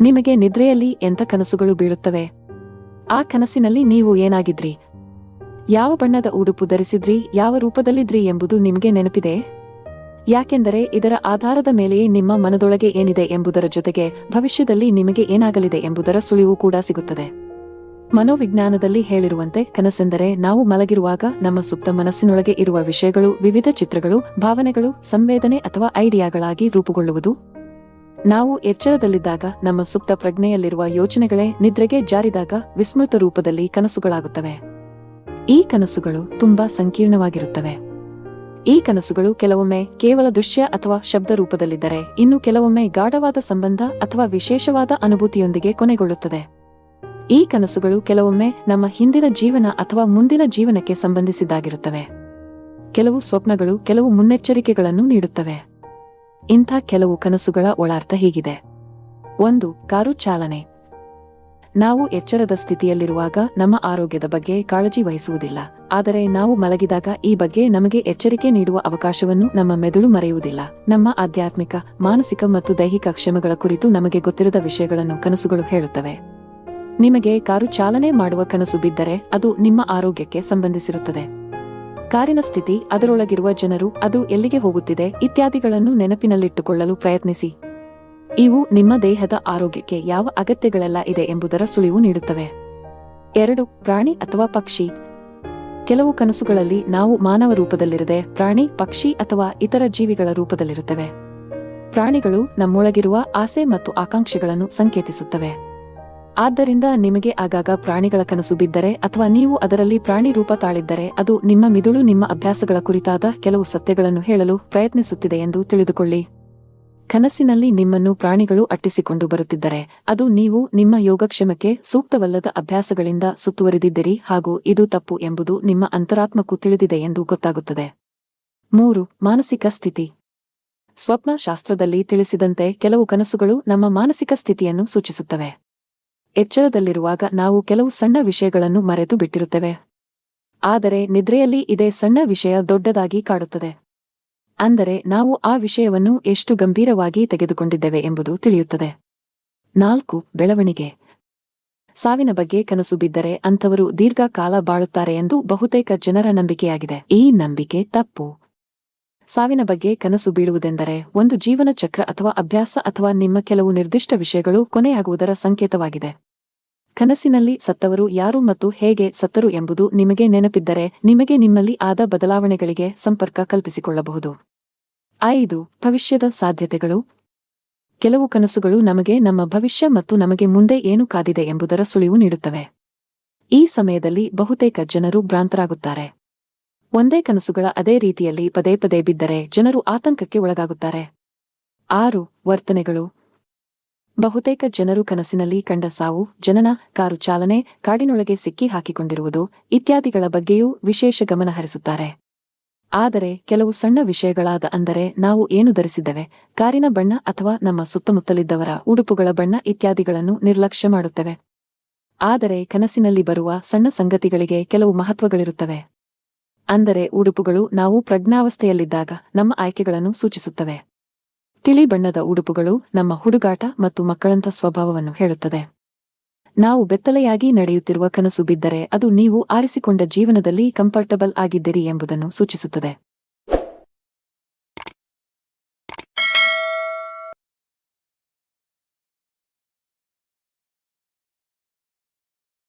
ನಿಮಗೆ ನಿದ್ರೆಯಲ್ಲಿ ಎಂಥ ಕನಸುಗಳು ಬೀಳುತ್ತವೆ? ಆ ಕನಸಿನಲ್ಲಿ ನೀವು ಏನಾಗಿದ್ರಿ? ಯಾವ ಬಣ್ಣದ ಉಡುಪು ಧರಿಸಿದ್ರಿ? ಯಾವ ರೂಪದಲ್ಲಿದ್ರಿ ಎಂಬುದು ನಿಮಗೆ ನೆನಪಿದೆ? ಯಾಕೆಂದರೆ ಇದರ ಆಧಾರದ ಮೇಲೆಯೇ ನಿಮ್ಮ ಮನದೊಳಗೆ ಏನಿದೆ ಎಂಬುದರ ಜೊತೆಗೆ ಭವಿಷ್ಯದಲ್ಲಿ ನಿಮಗೆ ಏನಾಗಲಿದೆ ಎಂಬುದರ ಸುಳಿವು ಕೂಡ ಸಿಗುತ್ತದೆ. ಮನೋವಿಜ್ಞಾನದಲ್ಲಿ ಹೇಳಿರುವಂತೆ ಕನಸೆಂದರೆ ನಾವು ಮಲಗಿರುವಾಗ ನಮ್ಮ ಸುಪ್ತ ಮನಸ್ಸಿನೊಳಗೆ ಇರುವ ವಿಷಯಗಳು, ವಿವಿಧ ಚಿತ್ರಗಳು, ಭಾವನೆಗಳು, ಸಂವೇದನೆ ಅಥವಾ ಐಡಿಯಾಗಳಾಗಿ ರೂಪುಗೊಳ್ಳುವುದು. ನಾವು ಎಚ್ಚರದಲ್ಲಿದ್ದಾಗ ನಮ್ಮ ಸುಪ್ತ ಪ್ರಜ್ಞೆಯಲ್ಲಿರುವ ಯೋಚನೆಗಳೇ ನಿದ್ರೆಗೆ ಜಾರಿದಾಗ ವಿಸ್ಮೃತ ರೂಪದಲ್ಲಿ ಕನಸುಗಳಾಗುತ್ತವೆ. ಈ ಕನಸುಗಳು ತುಂಬಾ ಸಂಕೀರ್ಣವಾಗಿರುತ್ತವೆ. ಈ ಕನಸುಗಳು ಕೆಲವೊಮ್ಮೆ ಕೇವಲ ದೃಶ್ಯ ಅಥವಾ ಶಬ್ದ ರೂಪದಲ್ಲಿದ್ದರೆ ಇನ್ನು ಕೆಲವೊಮ್ಮೆ ಗಾಢವಾದ ಸಂಬಂಧ ಅಥವಾ ವಿಶೇಷವಾದ ಅನುಭೂತಿಯೊಂದಿಗೆ ಕೊನೆಗೊಳ್ಳುತ್ತದೆ. ಈ ಕನಸುಗಳು ಕೆಲವೊಮ್ಮೆ ನಮ್ಮ ಹಿಂದಿನ ಜೀವನ ಅಥವಾ ಮುಂದಿನ ಜೀವನಕ್ಕೆ ಸಂಬಂಧಿಸಿದ್ದಾಗಿರುತ್ತವೆ. ಕೆಲವು ಸ್ವಪ್ನಗಳು ಕೆಲವು ಮುನ್ನೆಚ್ಚರಿಕೆಗಳನ್ನು ನೀಡುತ್ತವೆ. ಇಂಥ ಕೆಲವು ಕನಸುಗಳ ಒಳಾರ್ಥ ಹೀಗಿದೆ. ಒಂದು, ಕಾರು ಚಾಲನೆ. ನಾವು ಎಚ್ಚರದ ಸ್ಥಿತಿಯಲ್ಲಿರುವಾಗ ನಮ್ಮ ಆರೋಗ್ಯದ ಬಗ್ಗೆ ಕಾಳಜಿ ವಹಿಸುವುದಿಲ್ಲ. ಆದರೆ ನಾವು ಮಲಗಿದಾಗ ಈ ಬಗ್ಗೆ ನಮಗೆ ಎಚ್ಚರಿಕೆ ನೀಡುವ ಅವಕಾಶವನ್ನು ನಮ್ಮ ಮೆದುಳು ಮರೆಯುವುದಿಲ್ಲ. ನಮ್ಮ ಆಧ್ಯಾತ್ಮಿಕ, ಮಾನಸಿಕ ಮತ್ತು ದೈಹಿಕ ಕ್ಷಮಗಳ ಕುರಿತು ನಮಗೆ ಗೊತ್ತಿರದ ವಿಷಯಗಳನ್ನು ಕನಸುಗಳು ಹೇಳುತ್ತವೆ. ನಿಮಗೆ ಕಾರು ಚಾಲನೆ ಮಾಡುವ ಕನಸು ಬಿದ್ದರೆ ಅದು ನಿಮ್ಮ ಆರೋಗ್ಯಕ್ಕೆ ಸಂಬಂಧಿಸಿರುತ್ತದೆ. ಕಾರಿನ ಸ್ಥಿತಿ, ಅದರೊಳಗಿರುವ ಜನರು, ಅದು ಎಲ್ಲಿಗೆ ಹೋಗುತ್ತಿದೆ ಇತ್ಯಾದಿಗಳನ್ನು ನೆನಪಿನಲ್ಲಿಟ್ಟುಕೊಳ್ಳಲು ಪ್ರಯತ್ನಿಸಿ. ಇವು ನಿಮ್ಮ ದೇಹದ ಆರೋಗ್ಯಕ್ಕೆ ಯಾವ ಅಗತ್ಯಗಳೆಲ್ಲ ಇದೆ ಎಂಬುದರ ಸುಳಿವು ನೀಡುತ್ತವೆ. ಎರಡು, ಪ್ರಾಣಿ ಅಥವಾ ಪಕ್ಷಿ. ಕೆಲವು ಕನಸುಗಳಲ್ಲಿ ನಾವು ಮಾನವ ರೂಪದಲ್ಲಿರದೆ, ಪ್ರಾಣಿ, ಪಕ್ಷಿ ಅಥವಾ ಇತರ ಜೀವಿಗಳ ರೂಪದಲ್ಲಿರುತ್ತವೆ. ಪ್ರಾಣಿಗಳು ನಮ್ಮೊಳಗಿರುವ ಆಸೆ ಮತ್ತು ಆಕಾಂಕ್ಷೆಗಳನ್ನು ಸಂಕೇತಿಸುತ್ತವೆ. ಆದ್ದರಿಂದ ನಿಮಗೆ ಆಗಾಗ ಪ್ರಾಣಿಗಳ ಕನಸು ಬಿದ್ದರೆ ಅಥವಾ ನೀವು ಅದರಲ್ಲಿ ಪ್ರಾಣಿ ರೂಪ ತಾಳಿದ್ದರೆ ಅದು ನಿಮ್ಮ ಮಿದುಳು ನಿಮ್ಮ ಅಭ್ಯಾಸಗಳ ಕುರಿತಾದ ಕೆಲವು ಸತ್ಯಗಳನ್ನು ಹೇಳಲು ಪ್ರಯತ್ನಿಸುತ್ತಿದೆ ಎಂದು ತಿಳಿದುಕೊಳ್ಳಿ. ಕನಸಿನಲ್ಲಿ ನಿಮ್ಮನ್ನು ಪ್ರಾಣಿಗಳು ಅಟ್ಟಿಸಿಕೊಂಡು ಬರುತ್ತಿದ್ದರೆ ಅದು ನೀವು ನಿಮ್ಮ ಯೋಗಕ್ಷೇಮಕ್ಕೆ ಸೂಕ್ತವಲ್ಲದ ಅಭ್ಯಾಸಗಳಿಂದ ಸುತ್ತುವರಿದಿದ್ದೀರಿ ಹಾಗೂ ಇದು ತಪ್ಪು ಎಂಬುದು ನಿಮ್ಮ ಅಂತರಾತ್ಮಕ್ಕೂ ತಿಳಿದಿದೆ ಎಂದು ಗೊತ್ತಾಗುತ್ತದೆ. ಮೂರು, ಮಾನಸಿಕ ಸ್ಥಿತಿ. ಸ್ವಪ್ನ ಶಾಸ್ತ್ರದಲ್ಲಿ ತಿಳಿಸಿದಂತೆ ಕೆಲವು ಕನಸುಗಳು ನಮ್ಮ ಮಾನಸಿಕ ಸ್ಥಿತಿಯನ್ನು ಸೂಚಿಸುತ್ತವೆ. ಎಚ್ಚರದಲ್ಲಿರುವಾಗ ನಾವು ಕೆಲವು ಸಣ್ಣ ವಿಷಯಗಳನ್ನು ಮರೆತು ಬಿಟ್ಟಿರುತ್ತೇವೆ. ಆದರೆ ನಿದ್ರೆಯಲ್ಲಿ ಇದೇ ಸಣ್ಣ ವಿಷಯ ದೊಡ್ಡದಾಗಿ ಕಾಡುತ್ತದೆ. ಅಂದರೆ ನಾವು ಆ ವಿಷಯವನ್ನು ಎಷ್ಟು ಗಂಭೀರವಾಗಿ ತೆಗೆದುಕೊಂಡಿದ್ದೇವೆ ಎಂಬುದು ತಿಳಿಯುತ್ತದೆ. ನಾಲ್ಕು, ಬೆಳವಣಿಗೆ. ಸಾವಿನ ಬಗ್ಗೆ ಕನಸು ಬಿದ್ದರೆ ಅಂಥವರು ದೀರ್ಘಕಾಲ ಬಾಳುತ್ತಾರೆ ಎಂದು ಬಹುತೇಕ ಜನರ ನಂಬಿಕೆಯಾಗಿದೆ. ಈ ನಂಬಿಕೆ ತಪ್ಪು. ಸಾವಿನ ಬಗ್ಗೆ ಕನಸು ಬೀಳುವುದೆಂದರೆ ಒಂದು ಜೀವನ ಚಕ್ರ ಅಥವಾ ಅಭ್ಯಾಸ ಅಥವಾ ನಿಮ್ಮ ಕೆಲವು ನಿರ್ದಿಷ್ಟ ವಿಷಯಗಳು ಕೊನೆಯಾಗುವುದರ ಸಂಕೇತವಾಗಿದೆ. ಕನಸಿನಲ್ಲಿ ಸತ್ತವರು ಯಾರು ಮತ್ತು ಹೇಗೆ ಸತ್ತರು ಎಂಬುದು ನಿಮಗೆ ನೆನಪಿದ್ದರೆ ನಿಮಗೆ ನಿಮ್ಮಲ್ಲಿ ಆದ ಬದಲಾವಣೆಗಳಿಗೆ ಸಂಪರ್ಕ ಕಲ್ಪಿಸಿಕೊಳ್ಳಬಹುದು. ಐದು, ಭವಿಷ್ಯದ ಸಾಧ್ಯತೆಗಳು. ಕೆಲವು ಕನಸುಗಳು ನಮಗೆ ನಮ್ಮ ಭವಿಷ್ಯ ಮತ್ತು ನಮಗೆ ಮುಂದೆ ಏನು ಕಾದಿದೆ ಎಂಬುದರ ಸುಳಿವು ನೀಡುತ್ತವೆ. ಈ ಸಮಯದಲ್ಲಿ ಬಹುತೇಕ ಜನರು ಭ್ರಾಂತರಾಗುತ್ತಾರೆ. ಒಂದೇ ಕನಸುಗಳ ಅದೇ ರೀತಿಯಲ್ಲಿ ಪದೇ ಪದೇ ಬಿದ್ದರೆ ಜನರು ಆತಂಕಕ್ಕೆ ಒಳಗಾಗುತ್ತಾರೆ. ಆರು, ವರ್ತನೆಗಳು. ಬಹುತೇಕ ಜನರು ಕನಸಿನಲ್ಲಿ ಕಂಡ ಸಾವು, ಜನನ, ಕಾರು ಚಾಲನೆ, ಕಾಡಿನೊಳಗೆ ಸಿಕ್ಕಿ ಹಾಕಿಕೊಂಡಿರುವುದು ಇತ್ಯಾದಿಗಳ ಬಗ್ಗೆಯೂ ವಿಶೇಷ ಗಮನ ಹರಿಸುತ್ತಾರೆ. ಆದರೆ ಕೆಲವು ಸಣ್ಣ ವಿಷಯಗಳಾದ ಅಂದರೆ ನಾವು ಏನು ಧರಿಸಿದ್ದೇವೆ, ಕಾರಿನ ಬಣ್ಣ ಅಥವಾ ನಮ್ಮ ಸುತ್ತಮುತ್ತಲಿದ್ದವರ ಉಡುಪುಗಳ ಬಣ್ಣ ಇತ್ಯಾದಿಗಳನ್ನು ನಿರ್ಲಕ್ಷ್ಯ ಮಾಡುತ್ತವೆ. ಆದರೆ ಕನಸಿನಲ್ಲಿ ಬರುವ ಸಣ್ಣ ಸಂಗತಿಗಳಿಗೆ ಕೆಲವು ಮಹತ್ವಗಳಿರುತ್ತವೆ. ಅಂದರೆ ಉಡುಪುಗಳು ನಾವು ಪ್ರಜ್ಞಾವಸ್ಥೆಯಲ್ಲಿದ್ದಾಗ ನಮ್ಮ ಆಯ್ಕೆಗಳನ್ನು ಸೂಚಿಸುತ್ತವೆ. ತಿಳಿ ಬಣ್ಣದ ಉಡುಪುಗಳು ನಮ್ಮ ಹುಡುಗಾಟ ಮತ್ತು ಮಕ್ಕಳಂಥ ಸ್ವಭಾವವನ್ನು ಹೇಳುತ್ತದೆ. ನಾವು ಬೆತ್ತಲೆಯಾಗಿ ನಡೆಯುತ್ತಿರುವ ಕನಸು ಬಿದ್ದರೆ ಅದು ನೀವು ಆರಿಸಿಕೊಂಡ ಜೀವನದಲ್ಲಿ ಕಂಫರ್ಟಬಲ್ ಆಗಿದ್ದೀರಿ ಎಂಬುದನ್ನು ಸೂಚಿಸುತ್ತದೆ.